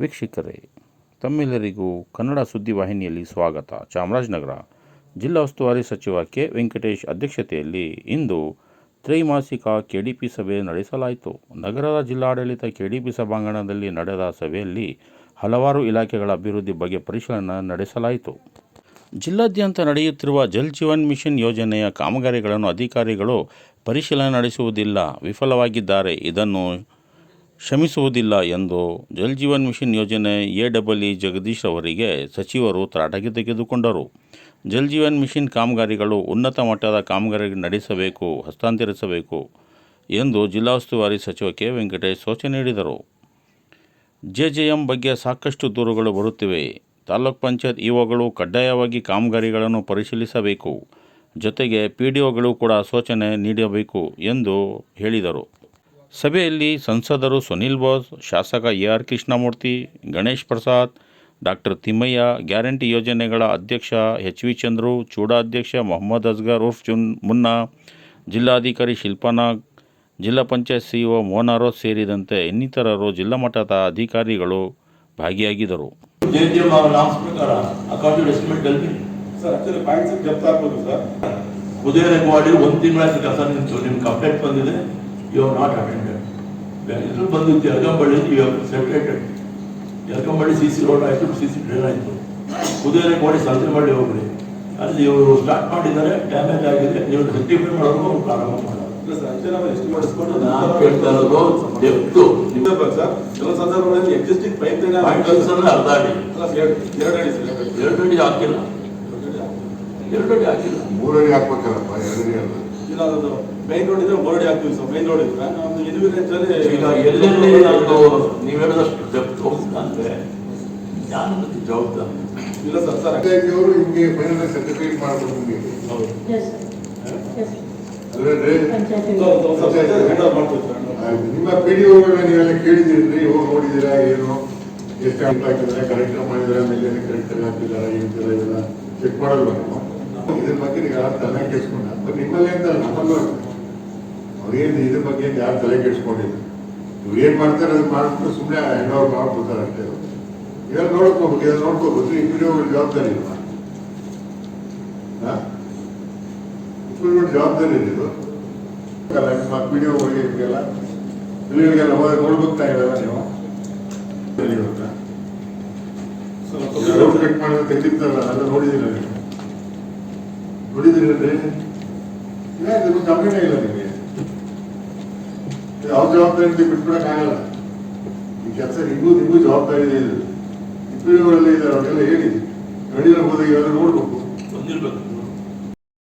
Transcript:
ವೀಕ್ಷಕರೇ, ತಮ್ಮೆಲ್ಲರಿಗೂ ಕನ್ನಡ ಸುದ್ದಿವಾಹಿನಿಯಲ್ಲಿ ಸ್ವಾಗತ. ಚಾಮರಾಜನಗರ ಜಿಲ್ಲಾ ಉಸ್ತುವಾರಿ ಸಚಿವ ಕೆ. ವೆಂಕಟೇಶ್ ಅಧ್ಯಕ್ಷತೆಯಲ್ಲಿ ಇಂದು ತ್ರೈಮಾಸಿಕ ಕೆಡಿಪಿ ಸಭೆ ನಡೆಸಲಾಯಿತು. ನಗರದ ಜಿಲ್ಲಾಡಳಿತ ಕೆಡಿಪಿ ಸಭಾಂಗಣದಲ್ಲಿ ನಡೆದ ಸಭೆಯಲ್ಲಿ ಹಲವಾರು ಇಲಾಖೆಗಳ ಅಭಿವೃದ್ಧಿ ಬಗ್ಗೆ ಪರಿಶೀಲನೆ ನಡೆಸಲಾಯಿತು. ಜಿಲ್ಲಾದ್ಯಂತ ನಡೆಯುತ್ತಿರುವ ಜಲ್ ಜೀವನ್ ಮಿಷನ್ ಯೋಜನೆಯ ಕಾಮಗಾರಿಗಳನ್ನು ಅಧಿಕಾರಿಗಳು ಪರಿಶೀಲನೆ ನಡೆಸುವುದಿಲ್ಲ, ವಿಫಲವಾಗಿದ್ದಾರೆ. ಇದನ್ನು ಕ್ಷಮಿಸುವುದಿಲ್ಲ ಎಂದು ಜಲ್ ಜೀವನ್ ಮಿಷನ್ ಯೋಜನೆ ಎ ಡಬಲ್ ಇ ಜಗದೀಶ್ ಅವರಿಗೆ ಸಚಿವರು ತರಾಟೆಗೆ ತೆಗೆದುಕೊಂಡರು. ಜಲ್ ಜೀವನ್ ಮಿಷನ್ ಕಾಮಗಾರಿಗಳು ಉನ್ನತ ಮಟ್ಟದ ಕಾಮಗಾರಿ ನಡೆಸಬೇಕು, ಹಸ್ತಾಂತರಿಸಬೇಕು ಎಂದು ಜಿಲ್ಲಾ ಉಸ್ತುವಾರಿ ಸಚಿವ ಕೆ. ವೆಂಕಟೇಶ್ ಸೂಚನೆ ನೀಡಿದರು. ಜೆಜೆಎಂ ಬಗ್ಗೆ ಸಾಕಷ್ಟು ದೂರುಗಳು ಬರುತ್ತಿವೆ. ತಾಲೂಕ್ ಪಂಚಾಯತ್ ಇಒಗಳು ಕಡ್ಡಾಯವಾಗಿ ಕಾಮಗಾರಿಗಳನ್ನು ಪರಿಶೀಲಿಸಬೇಕು. ಜೊತೆಗೆ ಪಿ ಡಿ ಒಗಳು ಕೂಡ ಸೂಚನೆ ನೀಡಬೇಕು ಎಂದು ಹೇಳಿದರು. ಸಭೆಯಲ್ಲಿ ಸಂಸದರು ಸುನಿಲ್ ಬೋಸ್ ಶಾಸಕ A R Krishnamurthy Ganesh Prasad doctor Thimmaiah guarantee ಯೋಜನೆಗಳ ಅಧ್ಯಕ್ಷ ಎಚ್ ವಿ ಚಂದ್ರು ಚೂಡಾ ಅಧ್ಯಕ್ಷ ಮೊಹಮ್ಮದ್ ಅಸ್ಗರ್ ಉರ್ಫ್ ಚುನ್ ಮುನ್ನಾ ಜಿಲ್ಲಾಧಿಕಾರಿ ಶಿಲ್ಪಾನಾಗ್ ಜಿಲ್ಲಾ ಪಂಚಾಯತ್ ಸಿಇಒ ಮೋನಾರೋ ಸೇರಿದಂತೆ ಇನ್ನಿತರರು ಜಿಲ್ಲಾ ಮಟ್ಟದ ಅಧಿಕಾರಿಗಳು ಭಾಗಿಯಾಗಿದ್ದರು. ಒಂದು ತಿಂಗಳ ಕೆಲಸ ನಿಂತು. ನಿಮ್ಗೆ ಕಂಪ್ಲೇಂಟ್ ಬಂದಿದೆ. ಯು ಹವ್ ನಾಟ್ ಅಟೆಂಡೆಡ್ ಇದ್ರ ಬಂದಿತ್ತು Yelgamballi you have separated Yelgamballi C C road ಆಯಿತು ಸಿ ಸಿ ಡ್ರೈನ್ ಆಯಿತು. ಕುದುರೆ ಕೋಡಿ ಸಂತೆಮಳ್ಳಿ ಹೋಗ್ರಿ ಅಲ್ಲಿ ಇವರು ಸ್ಟಾರ್ಟ್ ಮಾಡಿದ್ದಾರೆ ಡ್ಯಾಮೇಜ್ ಆಗಿದೆ. ನೀವು ರೆಕ್ಟಿಫೈ ಮಾಡೋದು ಪ್ರಾರಂಭ ಮಾಡೋದು. ಸಂದರ್ಭಗಳಲ್ಲಿ ಎಕ್ಸಿಸ್ಟಿಂಗ್ ಪೈಪ್ ಅರ್ಧ ಅಡಿ. ಎರಡು ಅಡಿ ಎರಡು ಅಡಿ. ಹಾಕಿಲ್ಲ. ಎರಡು ಅಡಿ ಹಾಕಿಲ್ಲ. ಮೂರಡಿ ಹಾಕ್ಬೇಕಲ್ಲಪ್ಪ ಎರಡನೇ ಅಲ್ಲ. ಇಲ್ಲ ಅದು ಮೈನ್ ರೋಡ್ ಇದ್ರೆ ಮೂರಡಿ ಹಾಕ್ತೀವಿ ಸರ್ ಮೈನ್ ರೋಡ್ ಇದ್ರೆ. ನಮ್ದು ಇನ್ವಿರೇಜ್ ಅಲ್ಲಿ ಈಗ ಎಲ್ಲೆಲ್ಲಿ ಅದು ನೀವು ಹೇಳಿದಷ್ಟು ಡೆಪ್ತ್ ಹೋಗ್ತಂದ್ರೆ ಜ್ಞಾನದ ಜವಾಬ್ದಾರಿ? ಇಲ್ಲ ಸರ್ ಸರ್. ಅವರು ಹಿಂಗೆ ಫೈನಲ್ ಸರ್ಟಿಫಿಕೇಟ್ ಮಾಡ್ಬೇಕು ನಿಮಗೆ. ಹೌದು. ಒಂದು. ನಿಮ್ಮ ಪಿ ಡಿ ಒಗಳನ್ನ ನೀವೆಲ್ಲ ಕೇಳಿದಿರಿ ಹೋಗಿ ನೋಡಿದ್ದೀರಾ ಏನು? ಎಷ್ಟು ಅಂತ ಹಾಕಿದ್ದಾರೆ ಕರೆಕ್ಟ್ ಮಾಡಿದ್ರೆ ಮೇಲೆ ಕರೆಕ್ಟ್ ಏನಂತೆಲ್ಲ ಇದೆಲ್ಲ ಚೆಕ್ ಮಾಡಲ್ವ ನೀವು? ಇದ್ರ ಬಗ್ಗೆ ನೀವು ಯಾರು ತಲೆ ಕೆಡಿಸ್ಕೊಂಡ ನಿಮ್ಮಲ್ಲೇ ಅಂತ ಅಲ್ಲ, ನಮ್ಮಲ್ಲೂ. ಅವ್ರೇನು ಇದ್ರ ಬಗ್ಗೆ ಯಾರು ತಲೆ ಕೆಡಿಸ್ಕೊಂಡಿಲ್ಲ. ಇವ್ರು ಏನು ಮಾಡ್ತಾರೆ ಅದು ಮಾಡಿಬಿಟ್ಟು ಸುಮ್ಮನೆ ಹೆಣ್ಣವ್ರು ಮಾಡ್ಬಿಡ್ತಾರೆ ಅಷ್ಟೇ. ಇದೆಲ್ಲ ನೋಡ್ಕೋಬೇಕು ಇದನ್ನ ನೋಡ್ಕೋಬೇಕು. ಡಿ ಜವಾಬ್ದಾರಿ ಇಲ್ವಾ? ಹಾ? ಉಪ್ಪಿನ ಜವಾಬ್ದಾರಿ ಇದೆ? ವಿಡಿಯೋಗಳಿಗೆ ನಿಮಗೆಲ್ಲ? ಇಲ್ಲಿಗೆಲ್ಲ ಹೋಗಿ ನೋಡ್ಬೇಕು ನೀವು? ರೋಡ್ ಕಟ್ ಮಾಡಿದ್ರೆ ತೆಗ್ದಿರ್ತಾರಲ್ಲ ಅದನ್ನ ನೋಡಿದಿಲ್ಲ ನೀವು? ನೋಡಿದಿರಲ್ರಿ ಇದು ಗಮನ ಇಲ್ಲ ನಿಮಗೆ. ಯಾವ ಜವಾಬ್ದಾರಿ ಬಿಟ್ಬಿಡಕ್ಕಾಗಲ್ಲ ಈ ಕೆಲಸ ನಿಮಗೂ ನಿಮಗೂ ಜವಾಬ್ದಾರಿ ಇದೆ ಇದ್ದಾರೆ ಅವರೆಲ್ಲ ಹೇಳಿ. ಗಡಿಯಲ್ಲಿ ಹೋದಾಗ ಯಾರು ನೋಡ್ಬೇಕು. ಬಂದಿರ್ಬೇಕು.